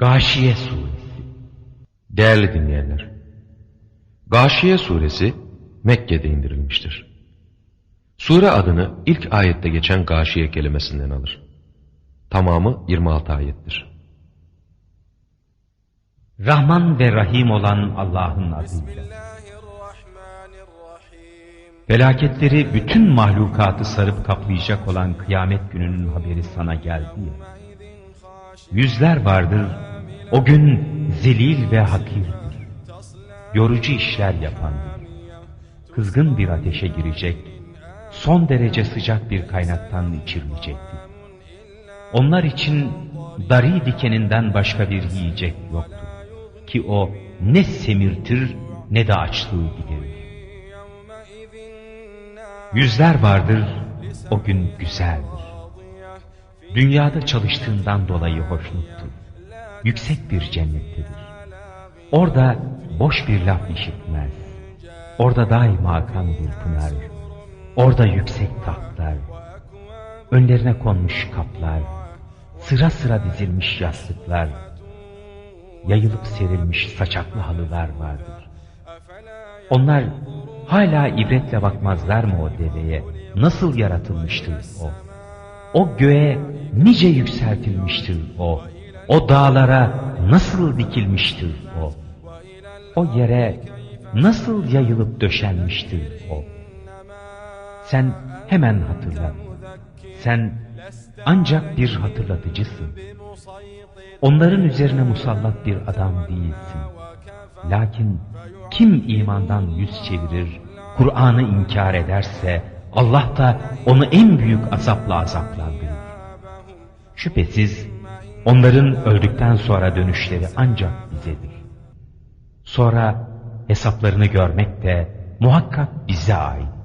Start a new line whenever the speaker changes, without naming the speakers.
Gâşiye Suresi
Değerli dinleyenler, Gâşiye suresi Mekke'de indirilmiştir. Sure adını ilk ayette geçen gâşiye kelimesinden alır. Tamamı 26 ayettir.
Rahman ve Rahim olan Allah'ın adıyla. Felaketleri bütün mahlukatı sarıp kaplayacak olan kıyamet gününün haberi sana geldi ya. Yüzler vardır, o gün zelil ve hakirdir. Yorucu işler yapandır. Kızgın bir ateşe girecek, son derece sıcak bir kaynaktan içirilecektir. Onlar için dari dikeninden başka bir yiyecek yoktur. Ki o ne semirtir ne de açlığı giderir. Yüzler vardır, o gün güzeldir. Dünyada çalıştığından dolayı hoşnuttur. Yüksek bir cennettedir. Orada boş bir laf işitmez. Orada daima akan bir pınar. Orada yüksek tahtlar. Önlerine konmuş kaplar. Sıra sıra dizilmiş yastıklar. Yayılıp serilmiş saçaklı halılar vardır. Onlar hala ibretle bakmazlar mı o deveye? Nasıl yaratılmıştır o? O göğe nice yükseltilmiştir o. O dağlara nasıl dikilmiştir o. O yere nasıl yayılıp döşenmiştir o. Sen hemen hatırla. Sen ancak bir hatırlatıcısın. Onların üzerine musallat bir adam değilsin. Lakin kim imandan yüz çevirir, Kur'an'ı inkar ederse Allah da onu en büyük azapla azaplandırır. Şüphesiz onların öldükten sonra dönüşleri ancak bizedir. Sonra hesaplarını görmek de muhakkak bize ait.